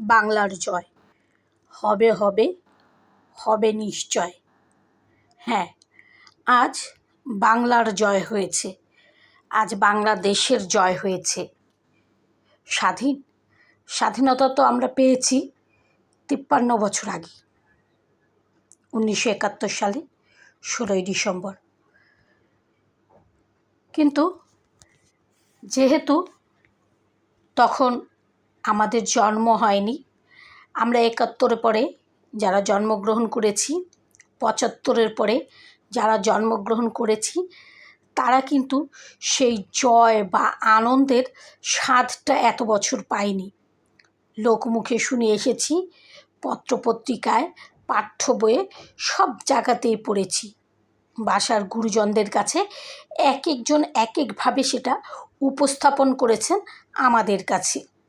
বাংলার জয়। হবে হবে হবে নিশ্চয়। হ্যাঁ আজ বাংলার জয় হয়েছে। আজ বাংলাদেশের জয় হয়েছে। স্বাধীন, স্বাধীনতা তো আমরা পেয়েছি তিপ্পান্ন বছর আগে, উনিশশো একাত্তর সালে ষোলোই ডিসেম্বর। কিন্তু যেহেতু তখন আমাদের জন্ম হয়নি। আমরা একাত্তরের পরে যারা জন্মগ্রহণ করেছি, পঁচাত্তরের পরে যারা জন্মগ্রহণ করেছি, তারা কিন্তু সেই জয় বা আনন্দের স্বাদটা এত বছর পাইনি লোকমুখে শুনে এসেছি, পত্রপত্রিকায়, পাঠ্য বইয়ে সব জায়গাতেই পড়েছি। বাসার গুরুজনদের কাছে এক একজন এক একভাবে সেটা উপস্থাপন করেছেন আমাদের কাছে।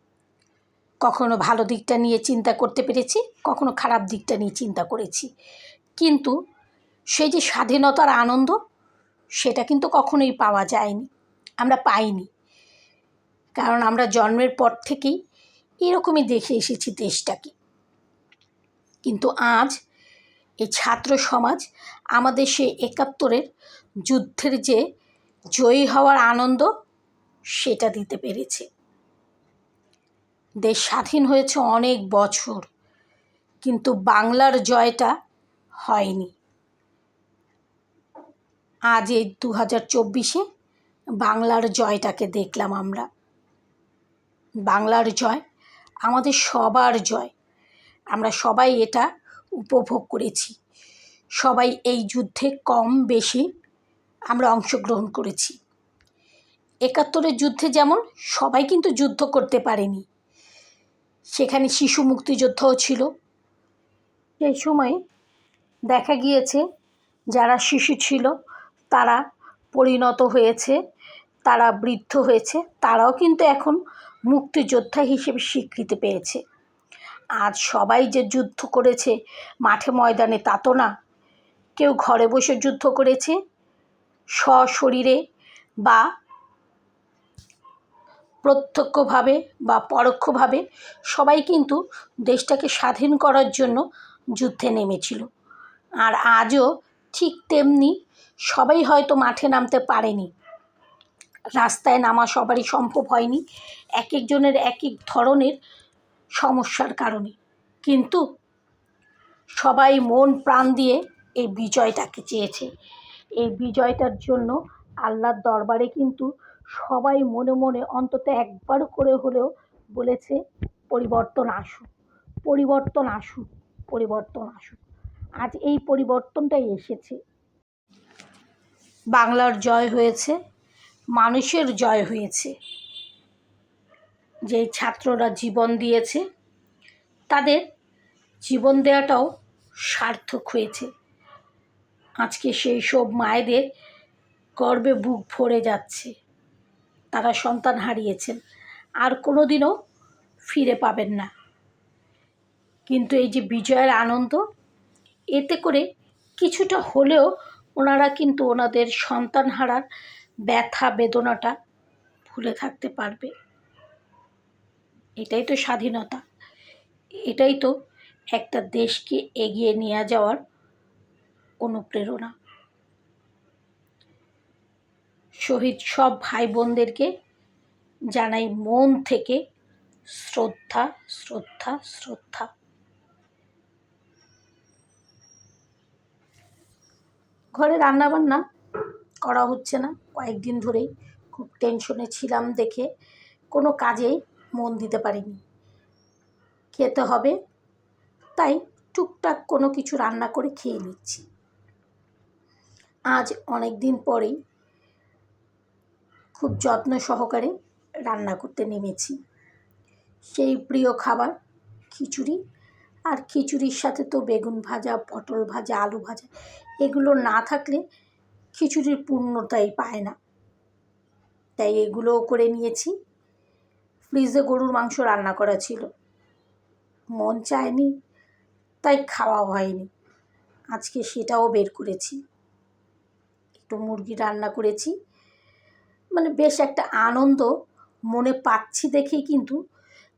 কখনো ভালো দিকটা নিয়ে চিন্তা করতে পেরেছি, কখনো খারাপ দিকটা নিয়ে চিন্তা করেছি। কিন্তু সেই যে স্বাধীনতার আনন্দ, সেটা কিন্তু কখনোই পাওয়া যায়নি, আমরা পাইনি। কারণ আমরা জন্মের পর থেকেই এরকমই দেখে এসেছি দেশটাকে। কিন্তু আজ এই ছাত্র সমাজ আমাদের সেই একাত্তরের যুদ্ধের যে জয়ী হওয়ার আনন্দ, সেটা দিতে পেরেছে। দেশ স্বাধীন হয়েছে অনেক বছর, কিন্তু বাংলার জয়টা হয়নি। আজ এই দু হাজার চব্বিশে বাংলার জয়টাকে দেখলাম আমরা। বাংলার জয় আমাদের সবার জয়। আমরা সবাই এটা উপভোগ করেছি। সবাই এই যুদ্ধে কম বেশি আমরা অংশগ্রহণ করেছি। একাত্তরের যুদ্ধে যেমন সবাই কিন্তু যুদ্ধ করতে পারেনি। সেখানে শিশু মুক্তিযোদ্ধাও ছিল। সেই সময়ে দেখা গিয়েছে, যারা শিশু ছিল, তারা পরিণত হয়েছে, তারা বৃদ্ধ হয়েছে, তারাও কিন্তু এখন মুক্তিযোদ্ধা হিসেবে স্বীকৃতি পেয়েছে। আজ সবাই যে যুদ্ধ করেছে মাঠে ময়দানে তা তো না। কেউ ঘরে বসে যুদ্ধ করেছে সশরীরে বা প্রত্যক্ষভাবে বা পরোক্ষভাবে সবাই কিন্তু দেশটাকে স্বাধীন করার জন্য যুদ্ধে নেমেছিল। আর আজও ঠিক তেমনি সবাই হয়তো মাঠে নামতে পারেনি। রাস্তায় নামা সবারই সম্ভব হয়নি। এক একজনের এক এক ধরনের সমস্যার কারণে। কিন্তু সবাই মন প্রাণ দিয়ে এই বিজয়টাকে চেয়েছে। এই বিজয়টার জন্য আল্লাহর দরবারে কিন্তু সবাই মনে মনে অন্তত একবার করে হলেও বলেছে, পরিবর্তন আসুক পরিবর্তন আসুক পরিবর্তন আসুক। আজ এই পরিবর্তনটাই এসেছে। বাংলার জয় হয়েছে, মানুষের জয় হয়েছে। যে ছাত্ররা জীবন দিয়েছে, তাদের জীবন দেওয়াটাও সার্থক হয়েছে। আজকে সেই সব মায়েদের গর্বে বুক ভরে যাচ্ছে। তারা সন্তান হারিয়েছেন। আর কোনো দিনও ফিরে পাবেন না। কিন্তু এই যে বিজয়ের আনন্দ, এতে করে কিছুটা হলেও ওনারা কিন্তু ওনাদের সন্তান হারার ব্যথা, বেদনাটা ভুলে থাকতে পারবে। এটাই তো স্বাধীনতা। এটাই তো একটা দেশকে এগিয়ে নিয়ে যাওয়ার অনুপ্রেরণা। শহীদ সব ভাই বোনদেরকে জানাই মন থেকে শ্রদ্ধা শ্রদ্ধা শ্রদ্ধা। ঘরে রান্নাবান্না করা হচ্ছে না। কয়েকদিন ধরেই খুব টেনশনে ছিলাম দেখে কোনো কাজেই মন দিতে পারিনি। খেতে হবে, তাই টুকটাক কোনো কিছু রান্না করে খেয়ে নিচ্ছি। আজ অনেক দিন পরেই খুব যত্ন সহকারে রান্না করতে নেমেছি। সেই প্রিয় খাবার খিচুড়ি। আর খিচুড়ির সাথে তো বেগুন ভাজা, পটল ভাজা, আলু ভাজা এগুলো না থাকলে খিচুড়ির পূর্ণতাই পায় না। তাই এগুলোও করে নিয়েছি। ফ্রিজে গরুর মাংস রান্না করা ছিল। মন চায়নি, তাই খাওয়া হয়নি। আজকে সেটাও বের করেছি। একটু মুরগি রান্না করেছি। মানে বেশ একটা আনন্দ মনে পাচ্ছি দেখেই কিন্তু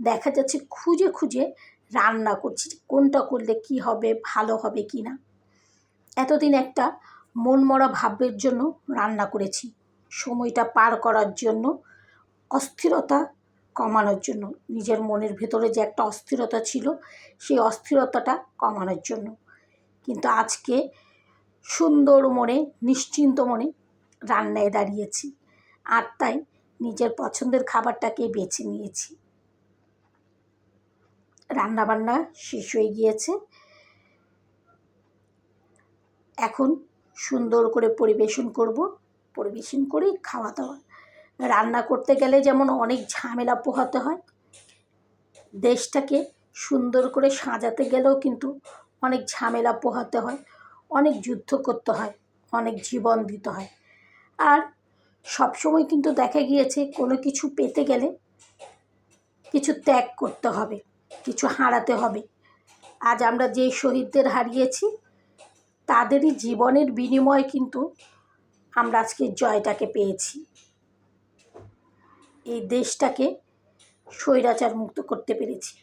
দেখা যাচ্ছে খুঁজে খুঁজে রান্না করছি কোনটা করলে কি হবে, ভালো হবে কি না। এতদিন একটা মনমরা ভাবের জন্য রান্না করেছি। সময়টা পার করার জন্য, অস্থিরতা কমানোর জন্য, নিজের মনের ভেতরে যে একটা অস্থিরতা ছিল সেই অস্থিরতাটা কমানোর জন্য। কিন্তু আজকে সুন্দর মনে, নিশ্চিন্ত মনে রান্নায় দাঁড়িয়েছি। আর তাই নিজের পছন্দের খাবারটাকে বেছে নিয়েছি। রান্নাবান্না শেষ হয়ে গিয়েছে। এখন সুন্দর করে পরিবেশন করব। পরিবেশন করেই খাওয়া দাওয়া রান্না করতে গেলে যেমন অনেক ঝামেলা পোহাতে হয়, দেশটাকে সুন্দর করে সাজাতে গেলেও কিন্তু অনেক ঝামেলা পোহাতে হয়, অনেক যুদ্ধ করতে হয়, অনেক জীবন দিতে হয়। আর সবসময় কিন্তু দেখা গিয়েছে কোনো কিছু পেতে গেলে কিছু ত্যাগ করতে হবে, কিছু হারাতে হবে। আজ আমরা যে শহীদদের হারিয়েছি, তাদেরই জীবনের বিনিময়ে কিন্তু আমরা আজকে জয়টাকে পেয়েছি। এই দেশটাকে স্বৈরাচার মুক্ত করতে পেরেছি।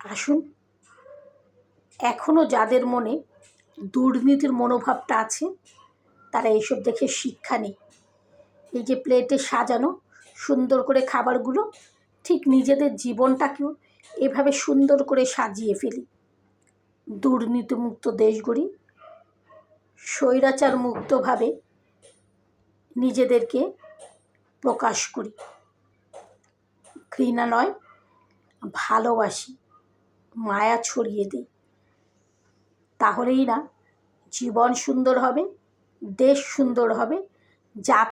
আসুন এখনও যাদের মনে দুর্নীতির মনোভাবটা আছে তারা এইসব দেখে শিক্ষা নেই। এই যে প্লেটে সাজানো, সুন্দর করে খাবারগুলো, ঠিক নিজেদের জীবনটাকেও এভাবে সুন্দর করে সাজিয়ে ফেলি। দুর্নীতিমুক্ত দেশ গড়ি স্বৈরাচার মুক্তভাবে নিজেদেরকে প্রকাশ করি। ঘৃণা নয় ভালোবাসি, মায়া ছড়িয়ে দিই। তাহলেই না জীবন সুন্দর হবে। দেশ সুন্দর হবে। জাত